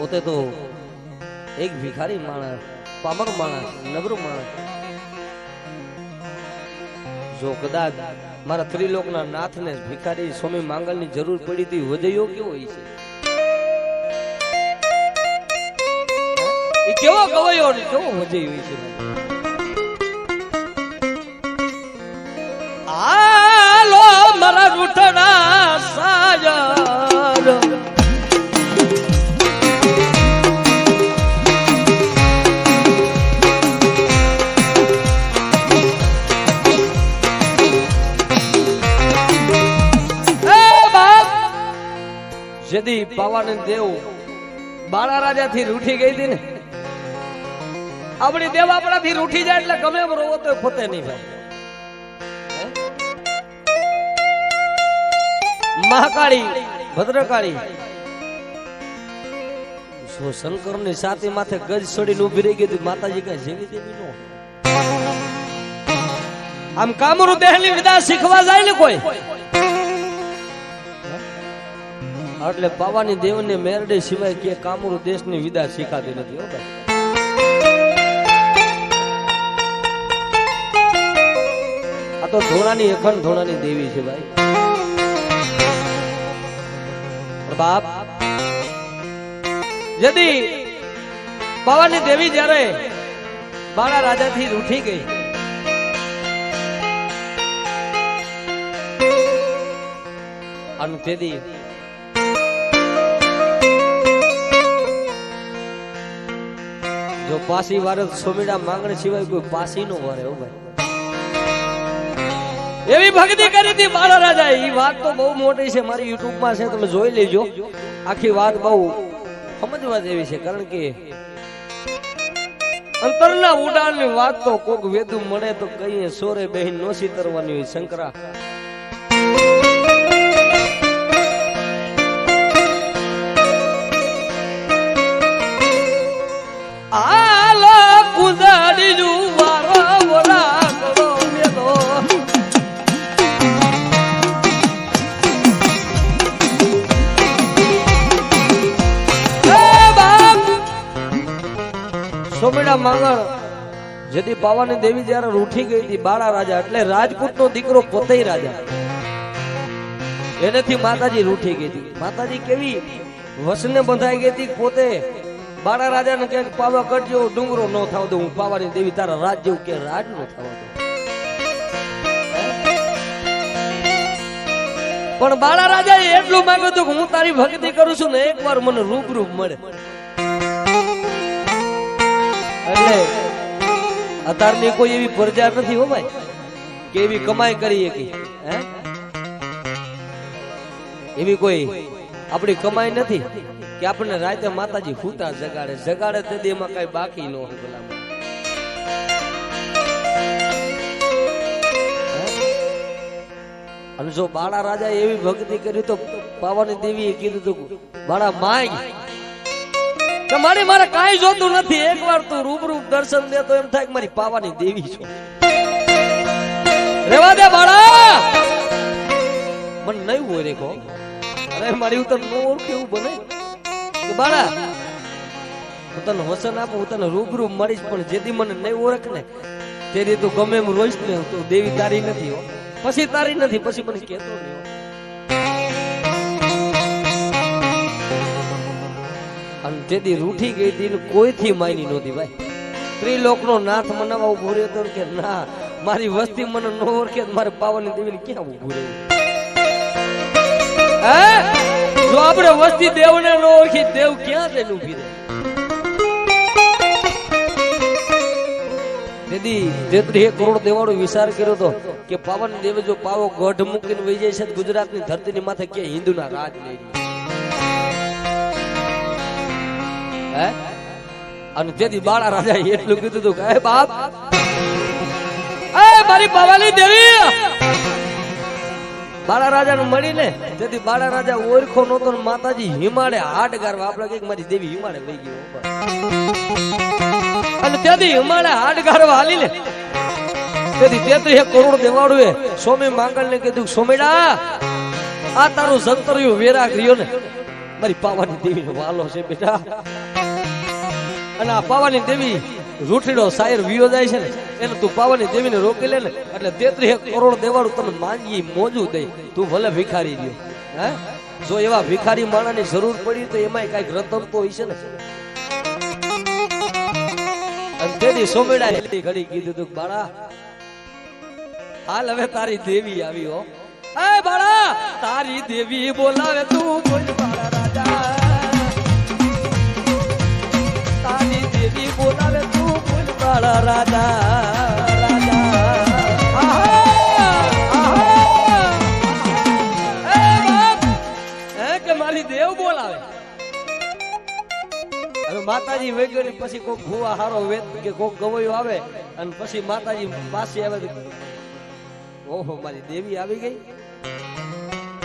પોતે તો એક ભિખારી માણસ પામર માણસ નબરો માણસ. જો કદાચ મારા ત્રિલોકના નાથને ભિખારી સ્વામી માંગલની જરૂર પડી હતી, વધ્યો કેવો હોય છે? કેવો ગવાયો કેવો વજય હોય છે? આલો મારા રૂઠડા સાજર જેદી પાવાને દેવ બાળા રાજા થી રૂઠી ગઈ હતી ને. આપણી દેવ આપણાથી રૂઠી જાય એટલે ગમે એમ રોવો તો પોતે નહીં ભાઈ મહાકાળી, ભદ્રકાળી. જો શંકરની સાથી માથે ગજ સડીને ઊભી રહી ગઈ હતી? માતાજી કઈ જેવી દેવી નો આમ કામરૂ દેહની વિદા શીખવા જાય ને કોઈ? એટલે બાવાની દેવને મેરડે સિવાય કે કામરૂ દેશની વિદા શીખાતી નથી, હો ભાઈ. આ તો ધોળાની અખંડ ધોળાની દેવી છે ભાઈ. બાપ यदि બાવાની દેવી જ્યારે બાળા રાજાથી ઉઠી ગઈ, અને તેથી જો પાસી વારે સોમીડા માંગણ સિવાય કોઈ પાસી નો વારે હો ભાઈ. એવી ભક્તિ કરી હતી મારો રાજા એ વાત તો બહુ મોટી છે, મારી યુટ્યુબમાં છે, તમે જોઈ લેજો. આખી વાત બહુ સમજવા જેવી છે, કારણ કે અંતરના ઉડાણની વાત તો કોક વેદુ મળે તો કહીએ, સોરે બહેન નોસી તરવાની હોય, શંકરા. માંગણ. જેથી પાવાની દેવી જયારે રૂઠી ગઈ હતી બાળા રાજા, એટલે રાજપૂત નો દીકરો પોતે રાજા. એનેથી માતાજી રૂઠી ગઈ હતી. માતાજી કેવી? વસને બંધાઈ ગઈ હતી પોતે. બાળા રાજાને ક્યાંક પાવા કરજો, ડુંગરો ન થાવ દો હું પાવાની દેવી તારા રાજ જેવું કે રાજ ન થવા દો પણ બાળા રાજા એટલું માંગ્યું હતું કે હું તારી ભક્તિ કરું છું ને એકવાર મને રૂબરૂપ મળે. એટલે અતારની કોઈ એવી પ્રજા નથી હો ભાઈ, કે એવી કમાઈ કરી શકી હે? એવી કોઈ આપણી કમાઈ નથી કે આપણને રાતે માતાજી ફૂટા જગાડે જગાડે તે દેમાં કઈ બાકી ન હોય ભલા અને જો બાળા રાજા એવી ભક્તિ કરી તો પાવાની દેવીએ કીધું તું, બાળા માંગ કે મારી કાંઈ જોતું નથી. એકવાર તું રૂબરૂ દર્શન દે તો એમ થાય કે મારી પાવાની દેવી છો. રેવા દે બાળા. મને નહીં હોય રે અરે મારી ઉતર નો ઓળખે એવું બને. કે બાળા, હું તને વસન આપું, હું તને રૂબરૂ મળીશ, પણ જેથી મને નહીં ઓળખ ને તેથી તું ગમે એમ રોઈશ ને, તું દેવી તારી નથી હો. પછી તારી નથી, પછી મને કહેતો નહીં અને તેથી રૂઠી ગઈ હતી કોઈથી માની નહોતી ભાઈ. ત્રિલોકનો નાથ મનાવવા ઊભો રહ્યો કે ના, મારી વસ્તી મને ન ઓળખે મારે પાવાની દેવીને ક્યાં ઉભું રહેવું? જો આપણે વસ્તી દેવને ન ઓળખી, દેવ ક્યાં જઈને ઊભી રહે? તેથી તેત્રી એક કરોડ દેવાનો વિચાર કર્યો હતો કે પાવન દેવે જો પાવો ગઢ મૂકીને વહી જાય છે ગુજરાતની ધરતીની માથે કે હિન્દુના રાજ લઈ અને તેથી બાળા રાજા એટલું કીધું હતું કે બાપ મારી પાવાની દેવી. બાળા રાજાને મળીને તેથી બાળા રાજા ઓળખો નતો માતાજી હિમાડે હાડ ગારવા. આપડે કંઈક મારી દેવી હિમાડે વહી ગયો અને તેથી હિમાડે હાટ ગારવા હાલી ને તેથી તેત્રીસ કરોડ દેવાડું એ સ્વામી માંગલ ને કીધું સોમેડા, આ તારું જંતર્યું વેરા કર્યો ને. મારી પાવાની દેવીનો વાલો છે બેટા. અને આ પાવાની દેવી રૂઠીડો શાયર વિયો જાય છે ને એટલે તું પાવાની દેવીને રોકી લે ને, એટલે તેત્રીસ કરોડ દેવાળું તને માંગી મોજું દે, તું ભલે ભિખારી રહ્યો. હે? જો એવા ભિખારી માણાની જરૂર પડી તો એમાંય કાંઈક રતન તો હશે ને. અને તેની સોમેડા એટલી ઘડી કીધું તું બાળા, હાલ હવે તારી દેવી આવી હો. એ બાળા, તારી દેવી બોલાવે તું બોલ બાળા રાજા. માતાજી વહી ને પછી કોક ભૂવા હારો વેત કે કોક ગવયો આવે અને પછી માતાજી પાસે આવે ઓહો, મારી દેવી આવી ગઈ.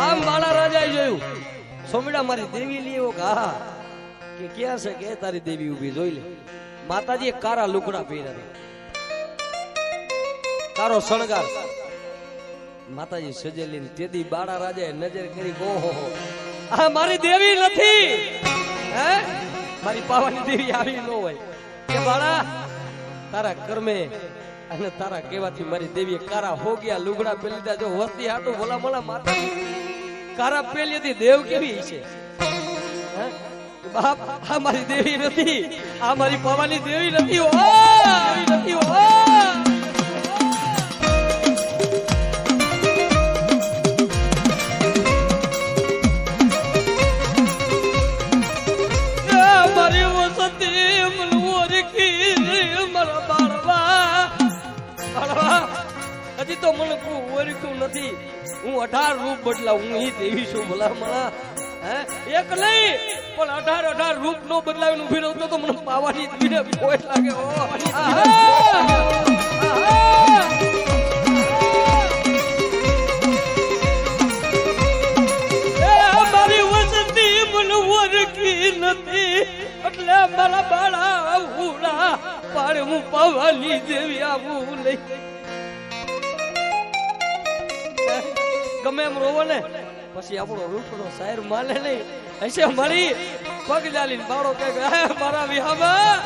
આમ બાળા રાજાએ જોયું. સોમડા, મારી દેવી કે હા કે ક્યાં છે કે તારી દેવી ઊભી, જોઈ લે. માતાજી કારા લુકડા પહેર્યા કારો શણગાર માતાજી સજેલી તેથી બાળા રાજાએ નજર કરી ઓહો આ મારી દેવી નથી. હે? મારી પાવાની દેવી આવી ન હોય. કે બાળા, તારા કર્મે અને તારા કહેવાથી મારી દેવીએ કારા હો ગયા, લુગડા પહેરી લીધા. જો વસ્તી હાટું ભલા બોલા માતા કારા પહેલી દેવ કેવી છે? બાપ આ મારી દેવી નથી આ મારી પવાની દેવી નથી, ઓ નથી, ઓ. હજી તો મને ઓળખ્યું નથી. હું અઢાર રૂપ બદલા, હું એ દેવી છું, ભલા મણા હે એક નહીં, પણ અઢાર અઢાર રૂપ નો બદલાવીને ઊભી રહું તો મને પાવાની દીને ભોય લાગે એટલે મારા બાળા ઉડા પાડે હું પાવાની જેવી આવું નહીં. ગમે એમ રોવો ને. પછી આપણો રૂઠડો સાહેર માલે નહીં. હશે મળી પગ જાલીને બાળો કે મારા વિહામાં